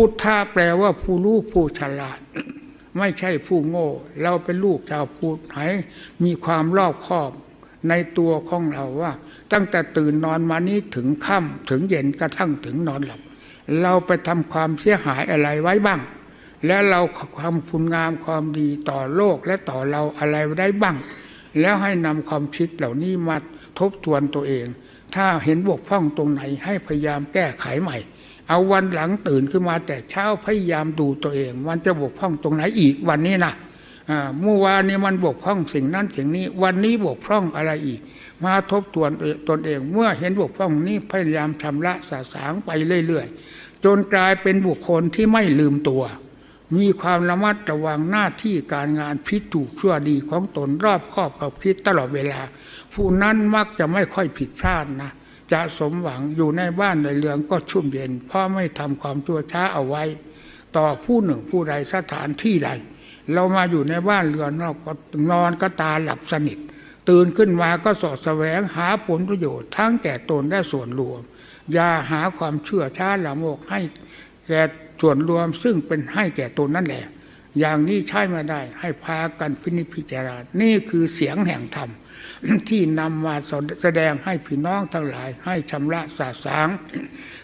พุทธะแปลว่าผู้รู้ผู้ฉลาด ไม่ใช่ผู้โง่ เราเป็นลูกชาวพุทธให้มีความรอบคอบในตัวของเราว่า ตั้งแต่ตื่นนอนมานี้ถึงค่ำถึงเย็นกระทั่งถึงนอนหลับ เราไปทำความเสียหายอะไรไว้บ้าง แล้วเราความคุณงามความดีต่อโลกและต่อเราอะไรได้บ้าง แล้วให้นำความคิดเหล่านี้มาทบทวนตัวเอง ถ้าเห็นบกพร่องตรงไหนให้พยายามแก้ไขใหม่ เอาวันหลังตื่นขึ้นมาแต่เช้าพยายามดูตัวเองมันจะบกพร่องตรงไหนอีกวันนี้นะเมื่อวานนี้มันบกพร่องสิ่งนั้นสิ่งนี้ วันนี้บกพร่องอะไรอีก มาทบทวนตนเอง เมื่อเห็นบกพร่องนี้พยายามชำระสาสางไปเรื่อยๆ จนกลายเป็นบุคคลที่ไม่ลืมตัว มีความระมัดระวังหน้าที่การงานพิดถูกชั่วดีของตนรอบครอบกับคิดตลอดเวลา ผู้นั้นมักจะไม่ค่อยผิดพลาดนะ จะสมหวังอยู่ในบ้านในเรือนก็ชุ่มเย็น เพราะไม่ทำความชั่วช้าเอาไว้ ต่อผู้หนึ่งผู้ใดสถานที่ใด เรามาอยู่ในบ้านเรือนเราก็นอนก็ตาหลับสนิท ตื่นขึ้นมาก็สอดแสวงหาผลประโยชน์ทั้งแก่ตนและส่วนรวม อย่าหาความเชื่อช้าละโมกให้แก่ส่วนรวมซึ่งเป็นให้แก่ตนนั่นแหละ อย่างนี้ใช่ม่ได้ ให้พากันพินิจพิจารณานี่คือเสียงแห่งธรรม ที่นำมาแสดงให้พี่น้องทั้งหลาย ให้ชำระสาสาง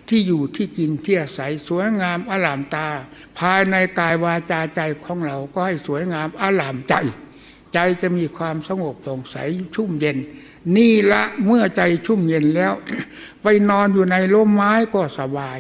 ที่อยู่ที่กินที่อาศัยสวยงามอลามตา ภายในกายวาจาใจของเราก็ให้สวยงามอลามใจ ใจจะมีความสงบโปร่งใสชุ่มเย็น นี่ละเมื่อใจชุ่มเย็นแล้ว ไปนอนอยู่ในร่มไม้ก็สบาย